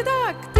gedacht.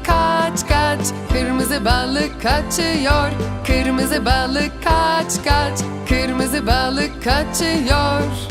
kaç Kırmızı balık kaçıyor? Kırmızı balık kaç kaç? Kırmızı balık kaçıyor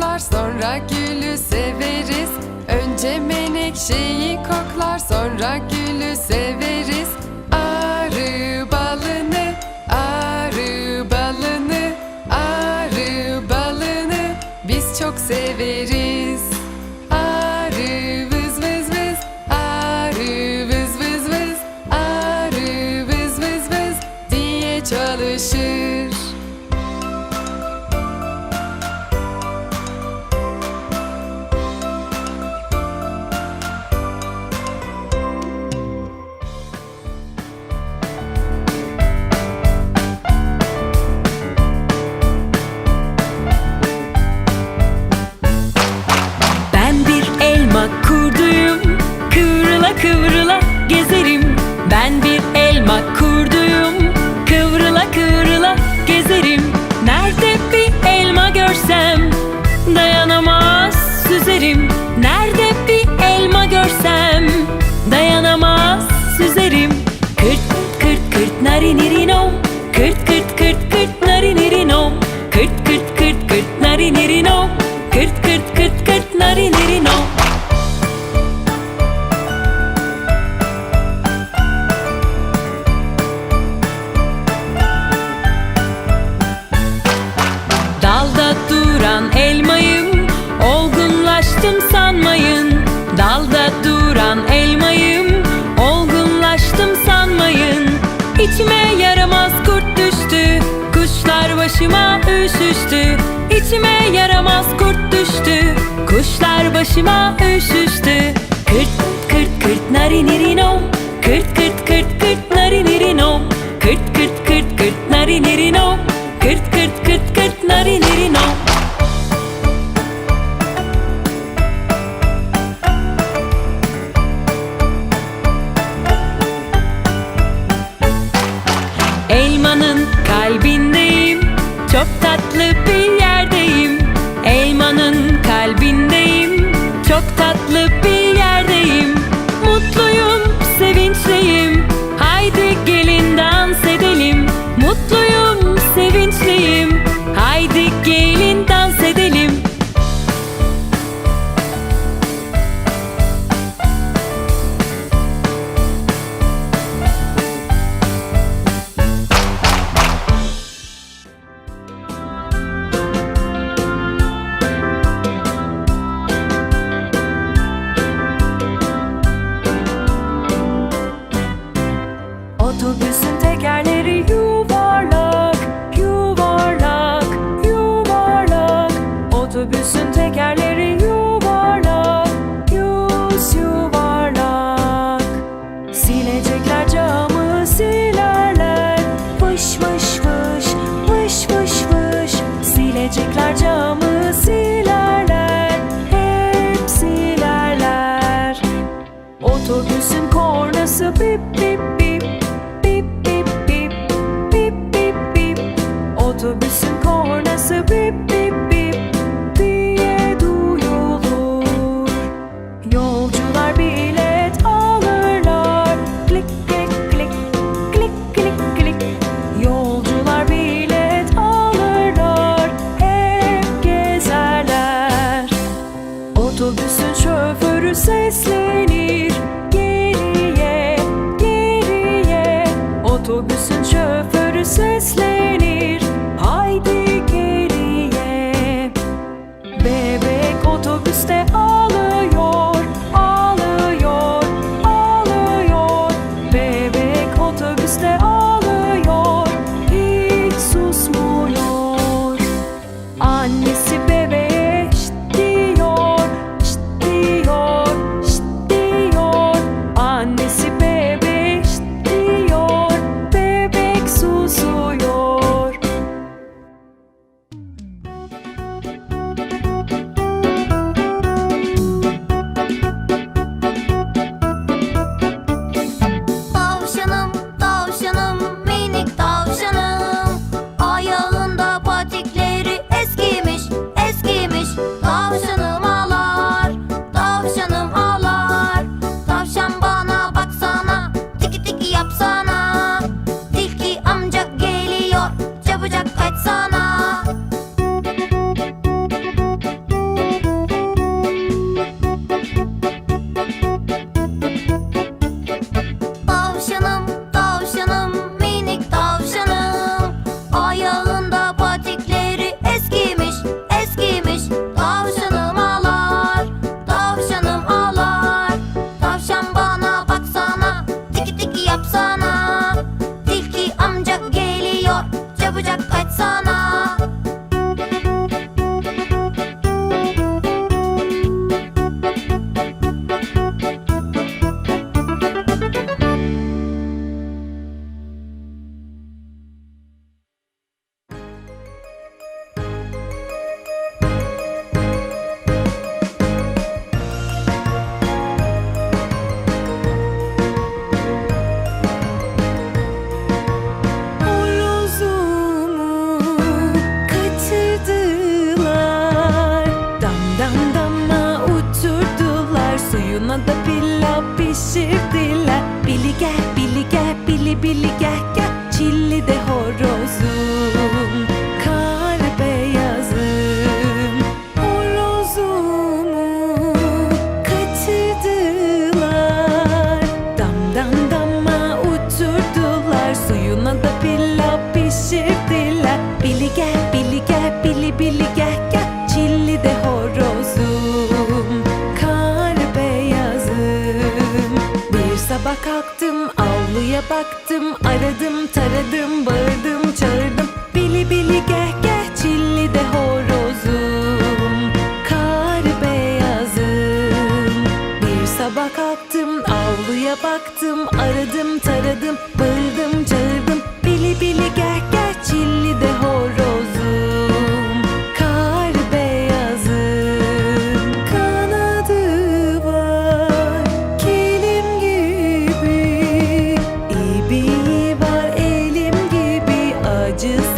koklar sonra gülü severiz. Önce menekşeyi koklar sonra gülü severiz Severim işime yaramaz kurt düştü. Kuşlar başıma üşüştü. Kırt kırt kırt narinirinom Kırt kırt kırt kırt narinirinom Kırt kırt kırt kırt narinirinom Kırt kırt kırt kırt narinirinom Elmanın kalbindeyim. Çok tatlı bir bili geh geh. Çilli de horozum Kar beyazım. Horozumu kaçırdılar. Damdan dama uçurdular. Suyuna da pilav pişirdiler. Bili geh bili geh bili bili geh geh. Bağırdım bağırdım çağırdım. Bili bili geh geh çilli de horozum. Kar beyazım. Bir sabah kalktım avluya baktım. Aradım taradım. Bağırdım just